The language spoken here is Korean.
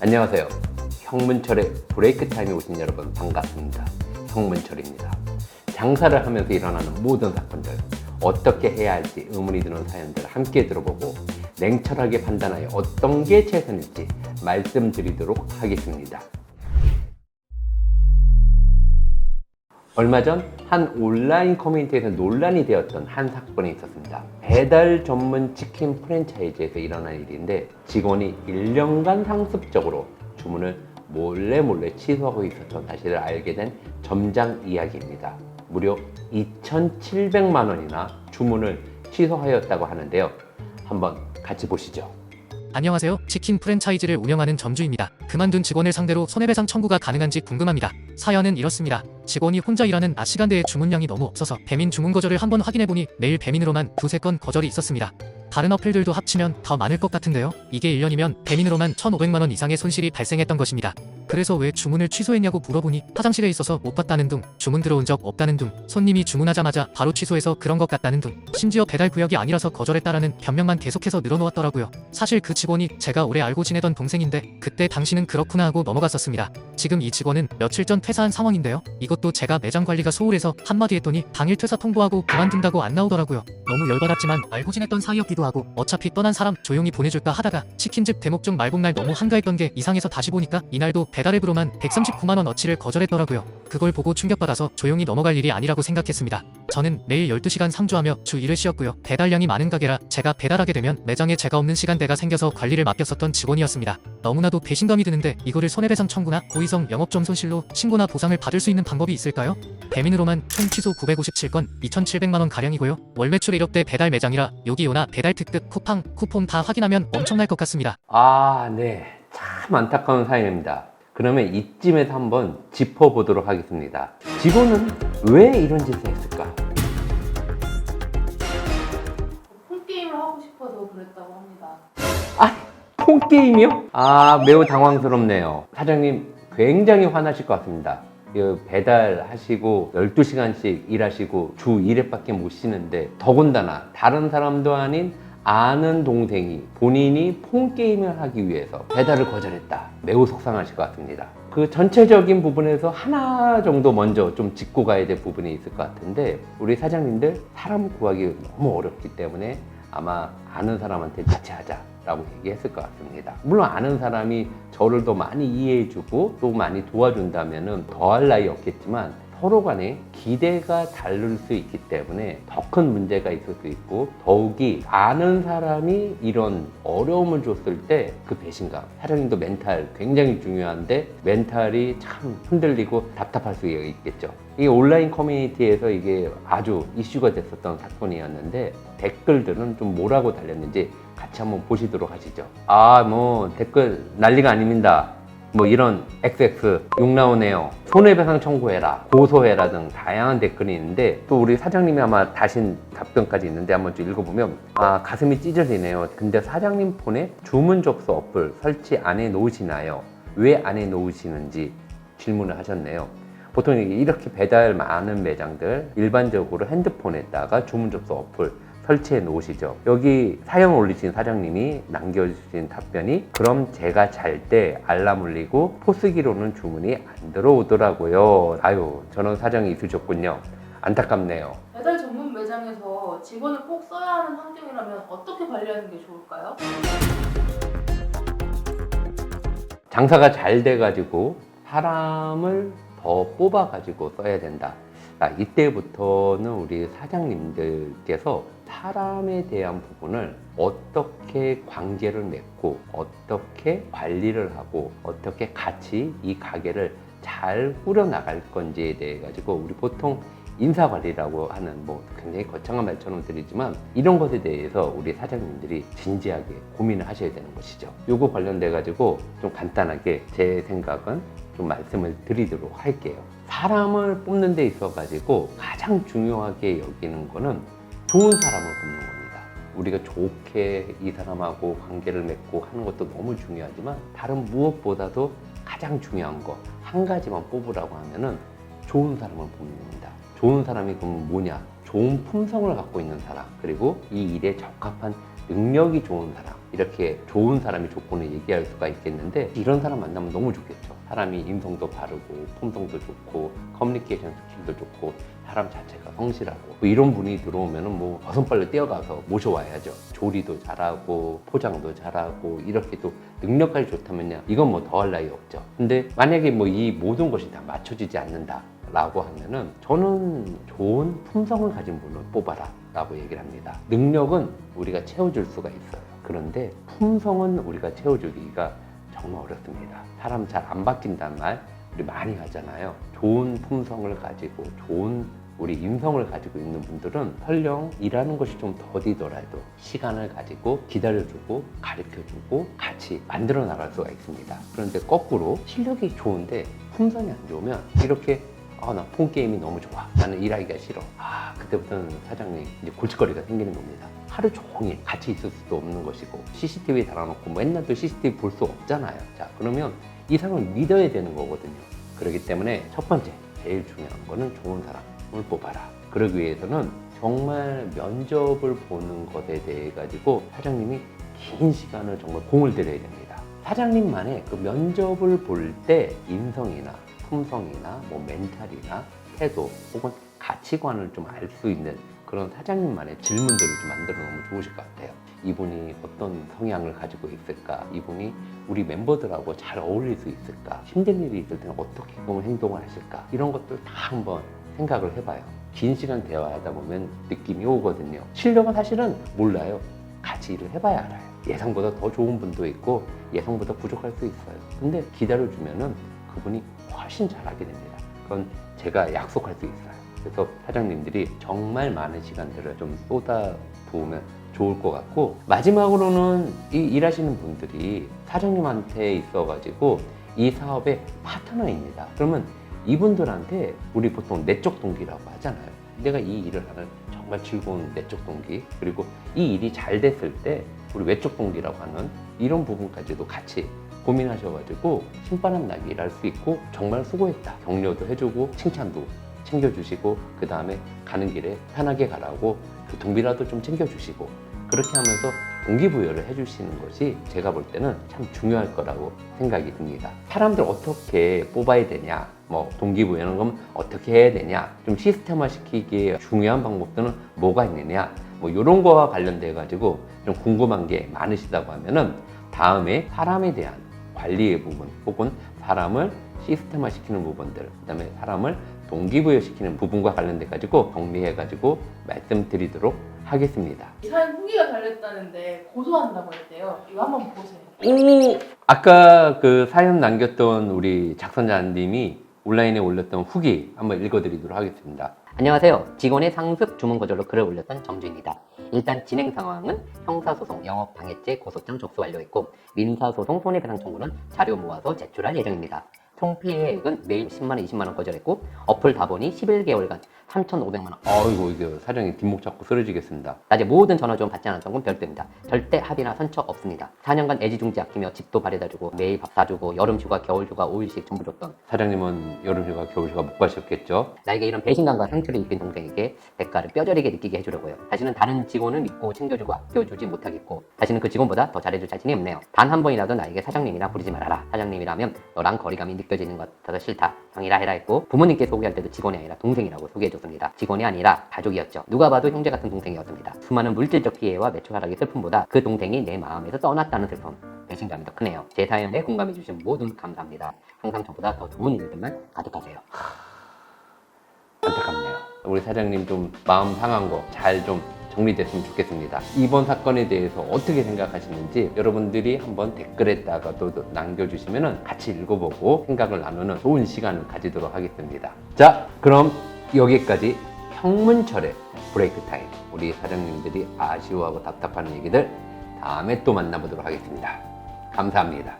안녕하세요. 형문철의 브레이크 타임에 오신 여러분 반갑습니다. 형문철입니다. 장사를 하면서 일어나는 모든 사건들, 어떻게 해야 할지 의문이 드는 사연들 함께 들어보고 냉철하게 판단하여 어떤 게 최선일지 말씀드리도록 하겠습니다. 얼마 전 한 온라인 커뮤니티에서 논란이 되었던 한 사건이 있었습니다. 배달 전문 치킨 프랜차이즈에서 일어난 일인데 직원이 1년간 상습적으로 주문을 몰래 몰래 취소하고 있었던 사실을 알게 된 점장 이야기입니다. 무려 2,700만 원이나 주문을 취소하였다고 하는데요. 한번 같이 보시죠. 안녕하세요. 치킨 프랜차이즈를 운영하는 점주입니다. 그만둔 직원을 상대로 손해배상 청구가 가능한지 궁금합니다. 사연은 이렇습니다. 직원이 혼자 일하는 낮 시간대에 주문량이 너무 없어서 배민 주문 거절을 한번 확인해보니 매일 배민으로만 두세 건 거절이 있었습니다. 다른 어플들도 합치면 더 많을 것 같은데요. 이게 1년이면 배민으로만 1,500만 원 이상의 손실이 발생했던 것입니다. 그래서 왜 주문을 취소했냐고 물어보니 화장실에 있어서 못 봤다는 둥, 주문 들어온 적 없다는 둥, 손님이 주문하자마자 바로 취소해서 그런 것 같다는 둥, 심지어 배달 구역이 아니라서 거절했다라는 변명만 계속해서 늘어놓았더라고요. 사실 그 직원이 제가 오래 알고 지내던 동생인데 그때 당신은 그렇구나 하고 넘어갔었습니다. 지금 이 직원은 며칠 전 퇴사한 상황인데요. 이것도 제가 매장 관리가 소홀해서 한마디 했더니 당일 퇴사 통보하고 그만둔다고 안 나오더라고요. 너무 열받았지만 알고 지냈던 사이였기도 하고 어차피 떠난 사람 조용히 보내줄까 하다가 치킨집 대목적 말복날 너무 한가했던 게 이상해서 다시 보니까 이날도 배달 앱으로만 139만원 어치를 거절했더라고요. 그걸 보고 충격받아서 조용히 넘어갈 일이 아니라고 생각했습니다. 저는 매일 12시간 상주하며 주 1을 쉬었고요. 배달량이 많은 가게라 제가 배달하게 되면 매장에 제가 없는 시간대가 생겨서 관리를 맡겼었던 직원이었습니다. 너무나도 배신감이 드는데 이거를 손해배상 청구나 고의성 영업점 손실로 신고나 보상을 받을 수 있는 방법이 있을까요? 배민으로만 총 취소 957건 2,700만원 가량이고요. 월 매출 1억대 배달 매장이라 요기요나 배달 특급 쿠팡 쿠폰 다 확인하면 엄청날 것 같습니다. 아, 네. 참 안타까운 사연입니다. 그러면 이쯤에서 한번 짚어보도록 하겠습니다. 직원은 왜 이런 짓을 했을까? 폰게임을 하고 싶어서 그랬다고 합니다. 폰게임이요? 아, 매우 당황스럽네요. 사장님 굉장히 화나실 것 같습니다. 이 배달하시고 12시간씩 일하시고 주 1회밖에 못 쉬는데 더군다나 다른 사람도 아닌 아는 동생이 본인이 폰게임을 하기 위해서 배달을 거절했다. 매우 속상하실 것 같습니다. 그 전체적인 부분에서 하나 정도 먼저 좀 짚고 가야 될 부분이 있을 것 같은데 우리 사장님들 사람 구하기 너무 어렵기 때문에 아마 아는 사람한테 같이 하자 라고 얘기했을 것 같습니다. 물론 아는 사람이 저를 더 많이 이해해주고 또 많이 도와준다면 더할 나위 없겠지만 서로 간에 기대가 다를 수 있기 때문에 더 큰 문제가 있을 수 있고 더욱이 아는 사람이 이런 어려움을 줬을 때 그 배신감 사장님도 멘탈 굉장히 중요한데 멘탈이 참 흔들리고 답답할 수 있겠죠. 이 온라인 커뮤니티에서 이게 아주 이슈가 됐었던 사건이었는데 댓글들은 좀 뭐라고 달렸는지 같이 한번 보시도록 하시죠. 아 뭐 댓글 난리가 아닙니다 뭐 이런 XX 욕 나오네요. 손해배상 청구해라, 고소해라 등 다양한 댓글이 있는데 또 우리 사장님이 아마 다신 답변까지 있는데 한번 좀 읽어보면 아 가슴이 찢어지네요. 근데 사장님 폰에 주문 접수 어플 설치 안 해 놓으시나요? 왜 안 해 놓으시는지 질문을 하셨네요. 보통 이렇게 배달 많은 매장들 일반적으로 핸드폰에다가 주문 접수 어플 설치해 놓으시죠. 여기 사연 올리신 사장님이 남겨주신 답변이 그럼 제가 잘 때 알람 울리고 포스기로는 주문이 안 들어오더라고요. 아유, 저런 사정이 있으셨군요. 안타깝네요. 배달 전문 매장에서 직원을 꼭 써야 하는 환경이라면 어떻게 관리하는 게 좋을까요? 장사가 잘 돼가지고 사람을 더 뽑아가지고 써야 된다. 아, 이때부터는 우리 사장님들께서 사람에 대한 부분을 어떻게 관계를 맺고 어떻게 관리를 하고 어떻게 같이 이 가게를 잘 꾸려나갈 건지에 대해 가지고 우리 보통 인사 관리라고 하는 뭐 굉장히 거창한 말처럼 들리지만 이런 것에 대해서 우리 사장님들이 진지하게 고민을 하셔야 되는 것이죠. 요거 관련돼 가지고 좀 간단하게 제 생각은 좀 말씀을 드리도록 할게요. 사람을 뽑는 데 있어 가지고 가장 중요하게 여기는 거는 좋은 사람을 뽑는 겁니다. 우리가 좋게 이 사람하고 관계를 맺고 하는 것도 너무 중요하지만 다른 무엇보다도 가장 중요한 거 한 가지만 뽑으라고 하면은 좋은 사람을 뽑는 겁니다. 좋은 사람이 그럼 뭐냐? 좋은 품성을 갖고 있는 사람, 그리고 이 일에 적합한 능력이 좋은 사람, 이렇게 좋은 사람이 조건을 얘기할 수가 있겠는데 이런 사람 만나면 너무 좋겠죠. 사람이 인성도 바르고 품성도 좋고 커뮤니케이션 스킬도 좋고 사람 자체가 성실하고 뭐 이런 분이 들어오면은 뭐 버선발로 뛰어가서 모셔와야죠. 조리도 잘하고 포장도 잘하고 이렇게 또 능력까지 좋다면요 이건 뭐 더할 나위 없죠. 근데 만약에 뭐 이 모든 것이 다 맞춰지지 않는다. 라고 하면은 저는 좋은 품성을 가진 분을 뽑아라 라고 얘기를 합니다. 능력은 우리가 채워줄 수가 있어요. 그런데 품성은 우리가 채워주기가 정말 어렵습니다. 사람 잘 안 바뀐단 말 우리 많이 하잖아요. 좋은 품성을 가지고 좋은 우리 인성을 가지고 있는 분들은 설령 일하는 것이 좀 더디더라도 시간을 가지고 기다려주고 가르쳐주고 같이 만들어 나갈 수가 있습니다. 그런데 거꾸로 실력이 좋은데 품성이 안 좋으면 이렇게 아, 나 폰 게임이 너무 좋아. 나는 일하기가 싫어. 아, 그때부터는 사장님 이제 골칫거리가 생기는 겁니다. 하루 종일 같이 있을 수도 없는 것이고 CCTV 달아놓고 맨날 또 CCTV 볼 수 없잖아요. 자, 그러면 이 사람을 믿어야 되는 거거든요. 그렇기 때문에 첫 번째, 제일 중요한 거는 좋은 사람을 뽑아라. 그러기 위해서는 정말 면접을 보는 것에 대해 가지고 사장님이 긴 시간을 정말 공을 들여야 됩니다. 사장님만의 그 면접을 볼 때 인성이나 품성이나 뭐 멘탈이나 태도 혹은 가치관을 좀 알 수 있는 그런 사장님만의 질문들을 좀 만들어 놓으면 좋으실 것 같아요. 이분이 어떤 성향을 가지고 있을까? 이분이 우리 멤버들하고 잘 어울릴 수 있을까? 힘든 일이 있을 때는 어떻게 보면 행동을 하실까? 이런 것들 다 한번 생각을 해봐요. 긴 시간 대화하다 보면 느낌이 오거든요. 실력은 사실은 몰라요. 같이 일을 해봐야 알아요. 예상보다 더 좋은 분도 있고 예상보다 부족할 수 있어요. 근데 기다려주면은 그분이 훨씬 잘하게 됩니다. 그건 제가 약속할 수 있어요. 그래서 사장님들이 정말 많은 시간들을 좀 쏟아 부으면 좋을 것 같고 마지막으로는 이 일하시는 분들이 사장님한테 있어가지고 이 사업의 파트너입니다. 그러면 이분들한테 우리 보통 내적 동기라고 하잖아요. 내가 이 일을 하는 정말 즐거운 내적 동기 그리고 이 일이 잘 됐을 때 우리 외적 동기라고 하는 이런 부분까지도 같이 고민하셔가지고 신바람 나게 일할 수 있고 정말 수고했다 격려도 해주고 칭찬도 챙겨주시고 그 다음에 가는 길에 편하게 가라고 교통비라도 좀 챙겨주시고 그렇게 하면서 동기부여를 해주시는 것이 제가 볼 때는 참 중요할 거라고 생각이 듭니다. 사람들 어떻게 뽑아야 되냐, 뭐 동기부여는 그럼 어떻게 해야 되냐, 좀 시스템화 시키기에 중요한 방법들은 뭐가 있느냐, 뭐 이런 거와 관련돼 가지고 좀 궁금한 게 많으시다고 하면은 다음에 사람에 대한 관리의 부분 혹은 사람을 시스템화 시키는 부분들, 그다음에 사람을 동기부여 시키는 부분과 관련돼 가지고 정리해 가지고 말씀드리도록 하겠습니다. 이 사연 후기가 달렸다는데 고소한다고 했대요. 이거 한번 보세요. 오! 아까 그 사연 남겼던 우리 작성자님이 온라인에 올렸던 후기 한번 읽어드리도록 하겠습니다. 안녕하세요. 직원의 상습 주문 거절로 글을 올렸던 정주입니다. 일단 진행 상황은 형사소송 영업방해죄 고소장 접수 완료했고 민사소송 손해배상 청구는 자료 모아서 제출할 예정입니다. 총 피해액은 매일 10만원, 20만원 거절했고 어플 다 보니 11개월간 3,500만원 아이고 이게 사장님 뒷목 잡고 쓰러지겠습니다. 낮에 모든 전화 좀 받지 않았던 건 별도입니다. 절대 합의나 선처 없습니다. 4년간 애지중지 아끼며 집도 발에다주고 매일 밥 사주고 여름 휴가, 겨울 휴가 5일씩 전부 줬던 사장님은 여름 휴가, 겨울 휴가 못 가셨겠죠? 나에게 이런 배신감과 상처를 입힌 동생에게 대가를 뼈저리게 느끼게 해주려고요. 다시는 다른 직원을 믿고 챙겨주고 아껴주지 못하겠고 다시는 그 직원보다 더 잘해줄 자신이 없네요. 단 한 번이라도 나에게 사장님이라 부르지 말아라. 사장님이라면 너랑 거리감이 느껴지는 것 같아서 싫다. 형이라 해라 했고 부모님께 소개할 때도 직원이 아니라 동생이라고 소개해 줬습니다. 직원이 아니라 가족이었죠. 누가 봐도 형제 같은 동생이었습니다. 수많은 물질적 피해와 매출 하락의 슬픔보다 그 동생이 내 마음에서 떠났다는 슬픔. 배신감이 더 크네요. 제 사연에 공감해주신 모든 감사합니다. 항상 저보다 더 좋은 일들만 가득하세요. 안타깝네요. 우리 사장님 좀 마음 상한 거 잘좀 정리됐으면 좋겠습니다. 이번 사건에 대해서 어떻게 생각하시는지 여러분들이 한번 댓글에다가도 남겨주시면 같이 읽어보고 생각을 나누는 좋은 시간을 가지도록 하겠습니다. 자, 그럼 여기까지 평문철의 브레이크 타임. 우리 사장님들이 아쉬워하고 답답하는 얘기들 다음에 또 만나보도록 하겠습니다. 감사합니다.